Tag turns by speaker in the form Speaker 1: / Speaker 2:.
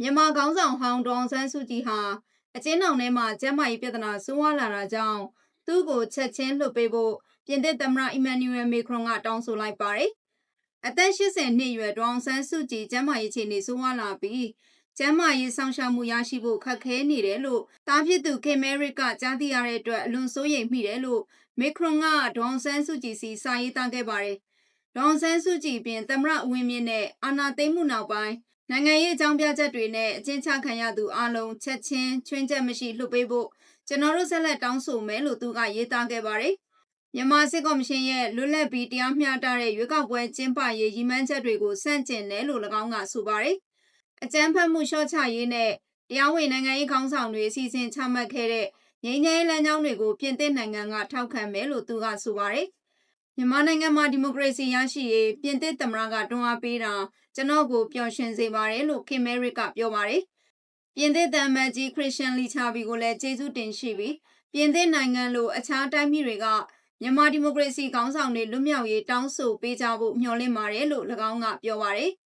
Speaker 1: မြန်မာခေါင်းဆောင်ဟောင်းဒေါအောင်ဆန်းစုကြည်ဟာအကျဉ်းထောင်ထဲမှာကျန်းမာရေးပြဿနာဆိုးဝါးလာတာကြောင့်သူ့ကိုချက်ချင်းလွှတ်ပေးဖို့ပြင်သစ်သမ္မတအီမန်နျူရယ်မေခရွန်ကတောင်းဆိုလိုက်ပါတယ်။အသက်80နှစ်အရွယ်ဒေါအောင်ဆန်းစုကြည်ကျန်းမာရေးအခြေအနေဆိုးဝါးလာပြီးကျန်းမာရေးဆောင်ရှားမှုရရှိဖို့ခက်ခဲနေတယ်လို့တားဖြစ်သူခင်မဲရစ်ကကြားသိရတဲ့အတွက်အလွန်စိုးရိမ်မိတယ်လို့မေခရွန်ကဒေါအောင်ဆန်းစုကြည်စီစာရေးသားခဲ့ပါတယ်။ဒေါအောင်ဆန်းစုကြည်ပြင်သမ္မတဦးဝင်းမြင့်နဲ့အာဏာသိမ်းမှုနောက်ပိုင်း နိုင်ငံရေးအကြောင်းပြချက်တွေနဲ့အကျဉ်းချခံရသူအလုံးချက်ချင်းချွင်းချက်မရှိလွှတ်ပေးဖို့ကျွန်တော်တို့ဆက်လက်တောင်းဆိုမယ်လို့သူကရေးသားခဲ့ပါတယ်။မြန်မာစစ်ကော်မရှင်ရဲ့လွတ်လပ်ပြီးတရားမျှတတဲ့ရွေးကောက်ပွဲကျင်းပရေးရည်မှန်းချက်တွေကိုစန့်ကျင်တယ်လို့၎င်းကဆိုပါတယ်။အကြမ်းဖက်မှုလျှော့ချရေးနဲ့တရားဝင်နိုင်ငံရေးခေါင်းဆောင်တွေအစီအစဉ်ချမှတ်ခဲ့တဲ့ငြိမ်းချမ်းရေးလမ်းကြောင်းတွေကိုပြင်သစ်နိုင်ငံကထောက်ခံမယ်လို့သူကဆိုပါတယ်။ မြန်မာနိုင်ငံမှာဒီမိုကရေစီရရှိရေးပြင်သစ်သမ္မတကတွန်းအားပေးတာကျွန်တော်ကိုပျော်ရွှင်စေပါတယ်လို့ခင်မဲရစ်ကပြောပါတယ်။ပြင်သစ်တမ်မတ်ကြီးခရစ်စတန်လီချာဘီကိုလည်းကျေးဇူးတင်ရှိပြီးပြင်သစ်နိုင်ငံလိုအခြားတိုင်းပြည်တွေကမြန်မာဒီမိုကရေစီခေါင်းဆောင်တွေလွတ်မြောက်ရေးတောင်းဆိုပေးကြဖို့မျှော်လင့်ပါတယ်လို့၎င်းကပြောပါတယ်။